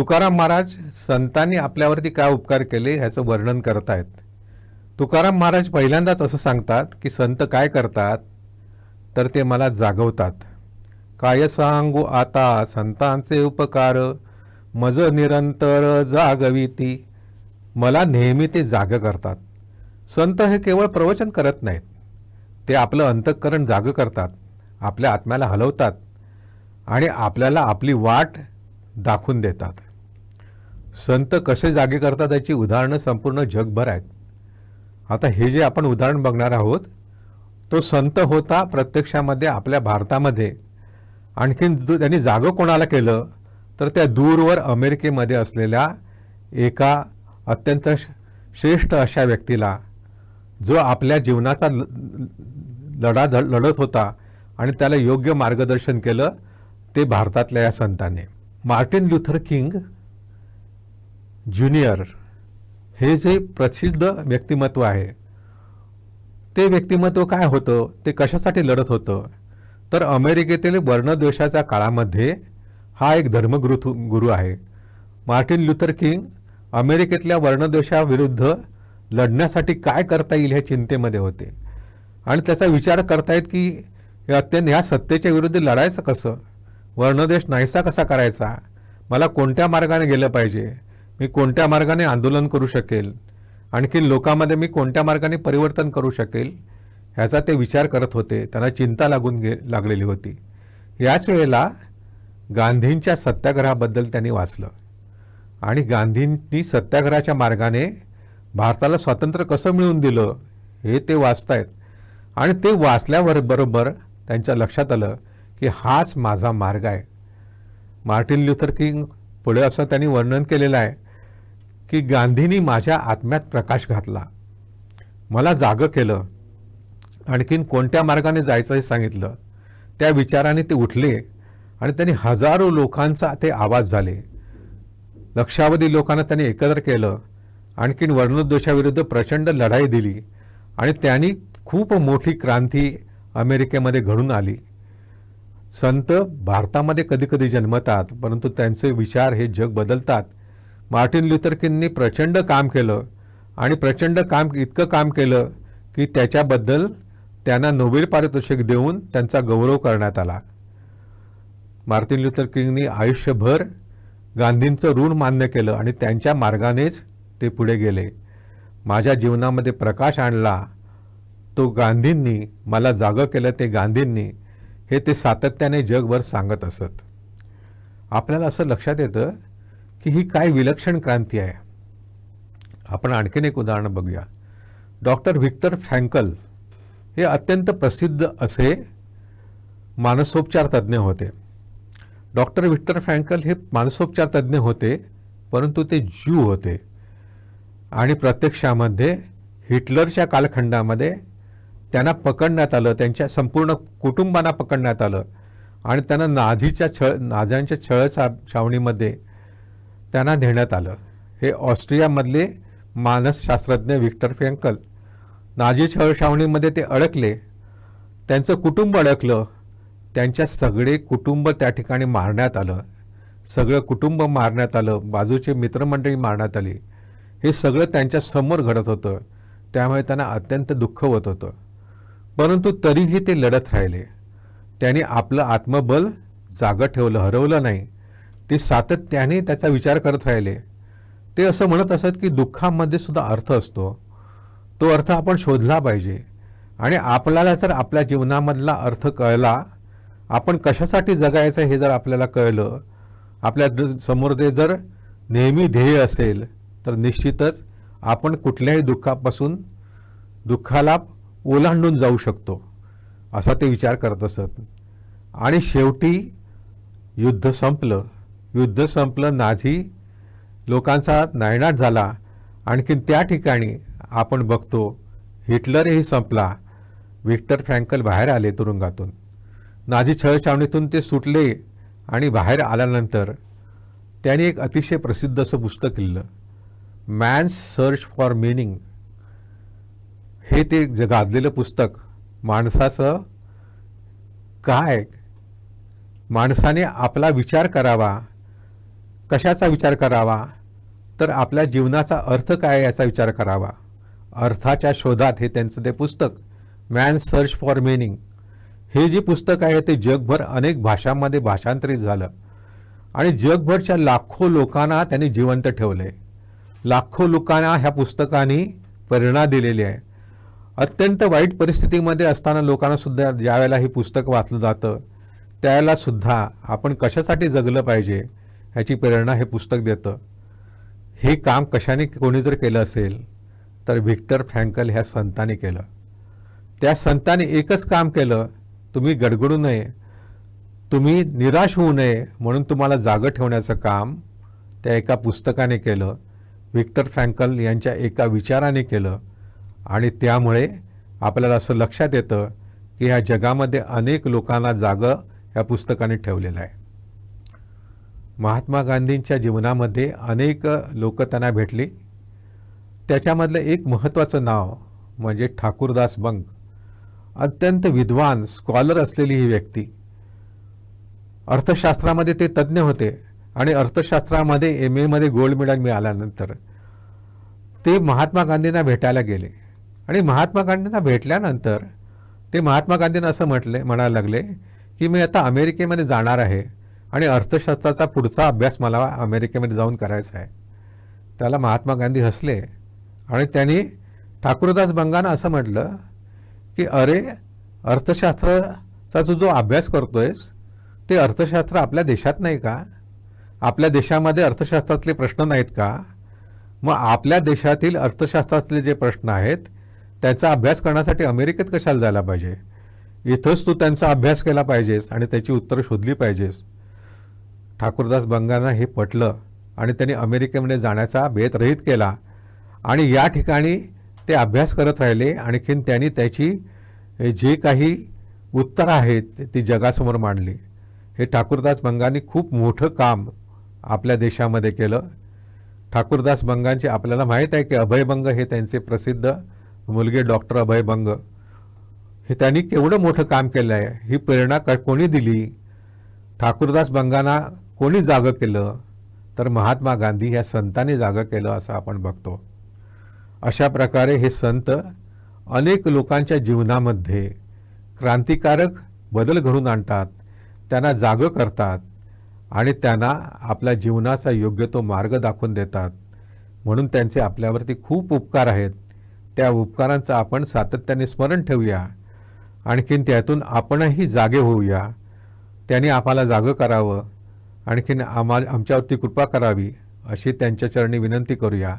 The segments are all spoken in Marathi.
तुकाराम महाराज संतांनी आपल्यावरती काय उपकार केले ह्याचं वर्णन करत आहेत तुकाराम महाराज पहिल्यांदाच असं सांगतात की संत काय करतात? तर ते मला जागवतात. काय सांगू आता संतांचे उपकार? मज निरंतर जागविती. मला नेहमी ते जाग करतात. संत हे केवळ प्रवचन करत नाहीत. ते आपलं अंतःकरण जाग करतात. आपल्या आत्म्याला हलवतात. आणि आपल्याला आपली वाट दाखवून देतात. संत कसे जागे करतात याची उदाहरणं संपूर्ण जगभर आहेत. आता हे जे आपण उदाहरण बघणार आहोत तो संत होता प्रत्यक्षामध्ये आपल्या भारतामध्ये. आणखीन त्यांनी जागं कोणाला केलं तर त्या दूरवर अमेरिकेमध्ये असलेल्या एका अत्यंत श्रेष्ठ अशा व्यक्तीला जो आपल्या जीवनाचा ल- लढा लढत होता आणि त्याला योग्य मार्गदर्शन केलं ते भारतातल्या या संतांनी. मार्टिन ल्युथर किंग ज्युनियर हे जे प्रसिद्ध व्यक्तिमत्व आहे ते व्यक्तिमत्व काय होतं? ते कशासाठी लढत होतं? तर अमेरिकेतील वर्णद्वेषाच्या काळामध्ये हा एक धर्मगुरु गुरु आहे. मार्टिन लुथर किंग अमेरिकेतल्या वर्णद्वेषाविरुद्ध लढण्यासाठी काय करता येईल ह्या चिंतेमध्ये होते. आणि त्याचा विचार करतायत की हे अत्यंत ह्या सत्तेच्या विरुद्ध लढायचं कसं? वर्णद्वेष नाहीसा कसा करायचा? मला कोणत्या मार्गाने गेलं पाहिजे? मी कोणत्या मार्गाने आंदोलन करू शकेल? आणखी लोकांमध्ये मी कोणत्या मार्गाने परिवर्तन करू शकेल? ह्याचा ते विचार करत होते. त्यांना चिंता लागून गे लागलेली होती. याच वेळेला गांधींच्या सत्याग्रहाबद्दल त्यांनी वाचलं. आणि गांधींनी सत्याग्रहाच्या मार्गाने भारताला स्वातंत्र्य कसं मिळवून दिलं हे ते वाचतायत. आणि ते वाचल्यावर बरोबर त्यांच्या लक्षात आलं की हाच माझा मार्ग आहे. मार्टिन ल्युथर किंग पुढे असं त्यांनी वर्णन केलेलं आहे. की गांधींनी माझ्या आत्म्यात प्रकाश घातला. मला जागं केलं. आणखीन कोणत्या मार्गाने जायचं हे सांगितलं. त्या विचाराने ते उठले आणि त्यांनी हजारो लोकांचा ते आवाज झाले. लक्षावधी लोकांना त्यांनी एकत्र केलं. आणखीन वर्णद्वेषाविरुद्ध प्रचंड लढाई दिली आणि त्यांनी खूप मोठी क्रांती अमेरिकेमध्ये घडून आली. संत भारतामध्ये कधीकधी जन्मतात परंतु त्यांचे विचार हे जग बदलतात. मार्टिन ल्युथर किंगनी प्रचंड काम केलं आणि प्रचंड काम इतकं काम केलं की त्याच्याबद्दल त्यांना नोबेल पारितोषिक देऊन त्यांचा गौरव करण्यात आला. मार्टिन ल्युथर किंगनी आयुष्यभर गांधींचं ऋण मान्य केलं आणि त्यांच्या मार्गानेच ते पुढे गेले. माझ्या जीवनामध्ये प्रकाश आणला. तो गांधींनी मला जागं केलं ते गांधींनी हे ते सातत्याने जगभर सांगत असत. आपल्याला असं लक्षात येतं की ही काय विलक्षण क्रांती आहे. आपण आणखीन एक उदाहरण बघूया. डॉक्टर व्हिक्टर फ्रँकल हे अत्यंत प्रसिद्ध असे मानसोपचार तज्ज्ञ होते. डॉक्टर व्हिक्टर फ्रँकल हे मानसोपचार तज्ज्ञ होते परंतु ते ज्यू होते. आणि प्रत्यक्षामध्ये हिटलरच्या कालखंडामध्ये त्यांना पकडण्यात आलं त्यांच्या संपूर्ण कुटुंबांना पकडण्यात आलं. आणि त्यांना नाझीच्या छळ नाझ्यांच्या छळ छा छावणीमध्ये त्यांना देण्यात आलं. हे ऑस्ट्रियामधले मानसशास्त्रज्ञ व्हिक्टर फ्रँकल नाझी छळछावणीमध्ये ते अडकले. त्यांचं कुटुंब अडकलं. त्यांच्या सगळे कुटुंब त्या ठिकाणी मारण्यात आलं. सगळं कुटुंब मारण्यात आलं. बाजूचे मित्रमंडळी मारण्यात आली. हे सगळं त्यांच्यासमोर घडत होतं. त्यामुळे त्यांना अत्यंत दुःख होत होतं. परंतु तरीही ते लढत राहिले. त्यांनी आपलं आत्मबल जागं ठेवलं हरवलं नाही. ते सातत्याने त्याचा विचार करत राहिले. ते असं म्हणत असत की दुःखामध्ये सुद्धा अर्थ असतो. तो अर्थ आपण शोधला पाहिजे. आणि आपल्याला जर आपल्या जीवनामधला अर्थ कळला आपण कशासाठी जगायचं हे जर आपल्याला कळलं आपल्यासमोर ते जर नेहमी ध्येय असेल तर निश्चितच आपण कुठल्याही दुःखापासून दुःखाला ओलांडून जाऊ शकतो असा ते विचार करत असत. आणि शेवटी युद्ध संपलं. युद्ध संपलं नाझी लोकांचा नायनाट झाला. आणखीन त्या ठिकाणी आपण बघतो हिटलरही संपला. विक्टर फ्रँकल बाहेर आले तुरुंगातून. नाझी छळछावणीतून ते सुटले आणि बाहेर आल्यानंतर त्यांनी एक अतिशय प्रसिद्ध असं पुस्तक लिहिलं. Man's search for meaning. हे ते ज गाजलेलं पुस्तक माणसाचं काय? माणसाने आपला विचार करावा कशाचा विचार करावा? तर आपल्या जीवनाचा अर्थ काय आहे याचा विचार करावा. अर्थाच्या शोधात हे त्यांचं ते पुस्तक मॅन सर्च फॉर मिनिंग हे जे पुस्तक आहे ते जगभर अनेक भाषांमध्ये भाषांतरित झालं. आणि जगभरच्या लाखो लोकांना त्यांनी जिवंत ठेवले. लाखो लोकांना ह्या पुस्तकाने प्रेरणा दिलेली आहे. अत्यंत वाईट परिस्थितीमध्ये असताना लोकांनासुद्धा ज्यावेळेला हे पुस्तक वाचलं जातं त्यावेळेलासुद्धा आपण कशासाठी जगलं पाहिजे? ह्याची प्रेरणा हे पुस्तक देतं. हे काम कशाने कोणी जर केलं असेल तर व्हिक्टर फ्रँकल ह्या संतांनी केलं. त्या संतांनी एकच काम केलं तुम्ही गडगडू नये तुम्ही निराश होऊ नये म्हणून तुम्हाला जागं ठेवण्याचं काम त्या एका पुस्तकाने केलं व्हिक्टर फ्रँकल यांच्या एका विचाराने केलं आणि त्यामुळे आपल्याला असं लक्षात येतं की ह्या जगामध्ये अनेक लोकांना जागं या पुस्तकाने ठेवलेलं आहे. महात्मा गांधींच्या जीवनामध्ये अनेक लोक त्यांना भेटली. त्याच्यामधलं एक महत्त्वाचं नाव म्हणजे ठाकूरदास बंग. अत्यंत विद्वान स्कॉलर असलेली ही व्यक्ती. अर्थशास्त्रामध्ये ते तज्ज्ञ होते आणि अर्थशास्त्रामध्ये एम एमध्ये गोल्ड मेडल मिळाल्यानंतर ते महात्मा गांधींना भेटायला गेले. आणि महात्मा गांधींना भेटल्यानंतर ते महात्मा गांधींना असं म्हटले म्हणायला लागले की मी आता अमेरिकेमध्ये जाणार आहे. आणि अर्थशास्त्राचा पुढचा अभ्यास मला अमेरिकेमध्ये जाऊन करायचा आहे. त्याला महात्मा गांधी हसले आणि त्यांनी ठाकूरदास बंगानं असं म्हटलं की अरे अर्थशास्त्राचा तू जो अभ्यास करतोयस ते अर्थशास्त्र आपल्या देशात नाही का? आपल्या देशामध्ये अर्थशास्त्रातले प्रश्न नाहीत का? मग आपल्या देशातील अर्थशास्त्रातले जे प्रश्न आहेत त्याचा अभ्यास करण्यासाठी अमेरिकेत कशाला जायला पाहिजे? इथंच तू त्यांचा अभ्यास केला पाहिजेस आणि त्याची उत्तरं शोधली पाहिजेस. ठाकूरदास बंगांना हे पटलं आणि त्यांनी अमेरिकेमध्ये जाण्याचा बेत रहित केला. आणि या ठिकाणी ते अभ्यास करत राहिले. आणखीन त्यांनी त्याची जे काही उत्तरं आहेत ती जगासमोर मांडली. हे ठाकूरदास बंगांनी खूप मोठं काम आपल्या देशामध्ये केलं. ठाकूरदास बंगांचे आपल्याला माहीत आहे की अभयभंग हे त्यांचे प्रसिद्ध मुलगे डॉक्टर अभयभंग हे त्यांनी केवढं मोठं काम केलं आहे ही प्रेरणा क कोणी दिली? ठाकूरदास बंगांना कोणी जागं केलं तर महात्मा गांधी ह्या संतांनी जागं केलं असं आपण बघतो. अशा प्रकारे हे संत अनेक लोकांच्या जीवनामध्ये क्रांतिकारक बदल घडून आणतात त्यांना जागं करतात आणि त्यांना आपल्या जीवनाचा योग्य तो मार्ग दाखवून देतात. म्हणून त्यांचे आपल्यावरती खूप उपकार आहेत. त्या उपकारांचं आपण सातत्याने स्मरण ठेवूया. आणखीन त्यातून आपणही जागे होऊया. त्यांनी आम्हाला जागं करावं. आणखीन आम्हा आमच्यावरती कृपा करावी अशी त्यांच्या चरणी विनंती करूया.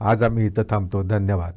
आज आम्ही इथं थांबतो. धन्यवाद.